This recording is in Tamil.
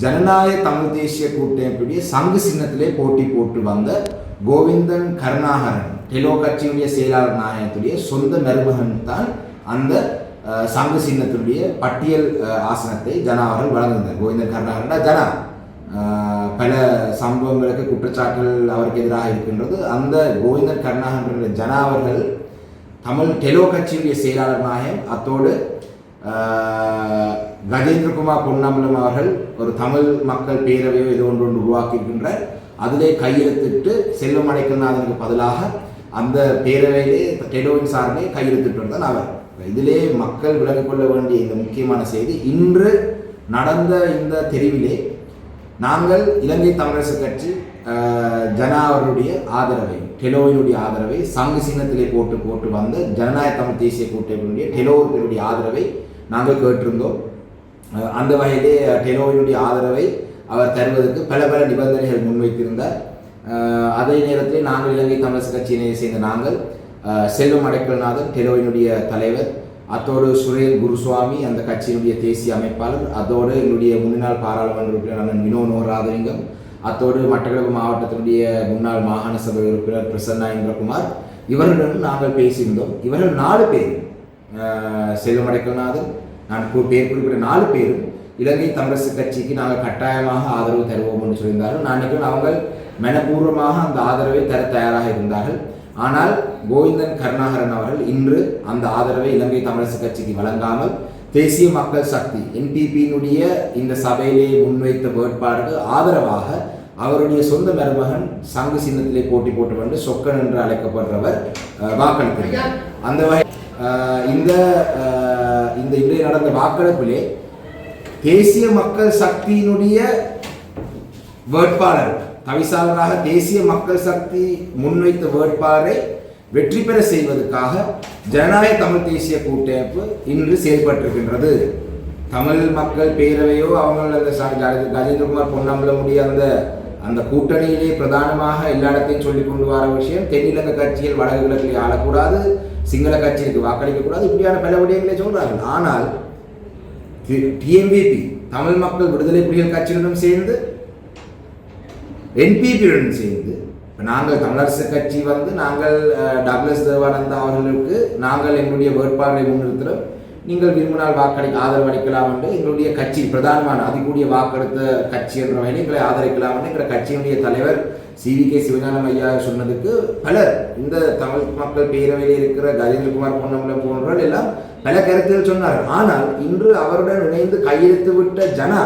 ஜனநாயக தமிழ் தேசிய கூட்டமைப்புடைய சங்கு சின்னத்திலே போட்டி போட்டு வந்த கோவிந்தன் கருணாகரன் டெலோ கட்சியுடைய செயலாளர் நாயகத்துடைய சொந்த மருமகன் தான் அந்த சங்கு சின்னத்தினுடைய பட்டியல் ஆசனத்தை ஜனா அவர்கள் வழங்குகிறார் கோவிந்தன் கருணாகரன்டா ஜனா. பல சம்பவங்களுக்கு குற்றச்சாட்டுகள் அவருக்கு எதிராக இருக்கின்றது. அந்த கோவிந்தன் கருணாகரன் என்ற ஜனா அவர்கள் தமிழ் டெலோ கட்சியுடைய செயலாளர் நாயகம் அத்தோடு கஜேந்திரகுமார் பொன்னம்பலம் அவர்கள் ஒரு தமிழ் மக்கள் பேரவையோ ஏதோ ஒன்று ஒன்று உருவாக்கியிருக்கின்றார் அதிலே கையெழுத்திட்டு செல்வம் அடைக்கநாதனுக்கு பதிலாக அந்த பேரவையிலே டெடோவின் சார்பிலே கையெழுத்திட்டு வந்தால் அவர். இதிலே மக்கள் விலகிக் கொள்ள வேண்டிய இந்த முக்கியமான செய்தி இன்று நடந்த இந்த தெரிவிலே நாங்கள் இலங்கை தமிழரசு கட்சி ஜனா அவருடைய ஆதரவை டெலோவினுடைய ஆதரவை சங்கு சின்னத்திலே போட்டு போட்டு வந்த ஜனநாயக தமிழ் தேசிய கூட்டணியுடைய டெலோவினுடைய ஆதரவை நாங்கள் கேட்டிருந்தோம். அந்த வகையிலே டெனோவினுடைய ஆதரவை அவர் தருவதற்கு பல பல நிபந்தனைகள் முன்வைத்திருந்தார். அதே நேரத்தில் நாங்கள் இலங்கை தமிழரசு கட்சியினை சேர்ந்த நாங்கள் செல்வம் அடைக்கல்நாதன் டெலோவினுடைய தலைவர் அத்தோடு சுரேல் குருசுவாமி அந்த கட்சியினுடைய தேசிய அமைப்பாளர் அதோடு என்னுடைய முன்னாள் பாராளுமன்ற உறுப்பினர் அண்ணன் வினோ நோராதலிங்கம் அத்தோடு மட்டக்களப்பு மாவட்டத்தினுடைய முன்னாள் மாகாண சபை உறுப்பினர் பிரசன்னா இந்திரகுமார் இவர்களுடன் நாங்கள் பேசியிருந்தோம். இவர்கள் நாலு பேர் செல்வம் அடைக்கல்நாதன் நான் பேர் குறிப்பிட்ட நாலு பேரும் இலங்கை தமிழரசு கட்சிக்கு நாங்கள் கட்டாயமாக ஆதரவு தருவோம் என்று சொல்லியிருந்தார்கள். நான் நினைக்கிறேன் அவங்க மனப்பூர்வமாக அந்த ஆதரவை தர தயாராக இருந்தார்கள். ஆனால் கோவிந்தன் கருணாகரன் அவர்கள் இன்று அந்த ஆதரவை இலங்கை தமிழரசு கட்சிக்கு வழங்காமல் தேசிய மக்கள் சக்தி என்பிபியினுடைய இந்த சபையிலே முன்வைத்த வேட்பாளருக்கு ஆதரவாக அவருடைய சொந்த மருமகன் சங்கு சின்னத்திலே போட்டி போட்டு வந்து சொக்கன் என்று அழைக்கப்படுறவர் வாக்களித்திருக்கிறார் அந்த வகை இந்த இந்த இன்றைய நடந்த வாக்கெடுப்பிலே தேசிய மக்கள் சக்தியினுடைய வேட்பாளர் தவிசாளராக தேசிய மக்கள் சக்தி முன்வைத்த வேட்பாளரை வெற்றி பெற செய்வதற்காக ஜனநாயக தமிழ் தேசிய கூட்டமைப்பு இன்று செயல்பட்டிருக்கின்றது. தமிழ் மக்கள் பேரவையோ அவங்க அந்த ச- கஜ- கஜேந்திரகுமார் பொன்னம்பலமுடைய அந்த அந்த கூட்டணியிலே பிரதானமாக எல்லா இடத்தையும் சொல்லி கொண்டு வர விஷயம் தென்னிலங்க கட்சிகள் வடக்கு கிழக்கிலே ஆளக்கூடாது சிங்கள கட்சிக்கு வாக்களிக்கக்கூடாது இப்படியான பல விடயங்களை சொல்றார்கள். ஆனால் டிஎம்பிபி தமிழ் மக்கள் விடுதலை புலிகள் கட்சியுடன் சேர்ந்து என்பிபியுடன் சேர்ந்து நாங்கள் தமிழரசு கட்சி வந்து நாங்கள் அஹ், டக்ளஸ் தேவானந்தா அவர்களுக்கு நாங்கள் எங்களுடைய வேட்பாளரை முன்னிறுத்துகிறோம் நீங்கள் விரும்பினால் வாக்களி ஆதரவு அளிக்கலாம் என்று எங்களுடைய கட்சி பிரதானமான அதிகூடிய வாக்கெடுத்த கட்சி என்ற வகையில் எங்களை ஆதரிக்கலாம் என்று எங்கள் கட்சியினுடைய தலைவர் சிவி கே. சிவஞானம் ஐயா சொன்னதுக்கு பலர் இந்த தமிழ் மக்கள் பேரவையில் இருக்கிற கஜேந்திரகுமார் பொன்னம்பலம் போன்றவர்கள் எல்லாம் பல கருத்துகள் சொன்னார்கள். ஆனால் இன்று அவருடன் இணைந்து கையெழுத்து விட்ட ஜனா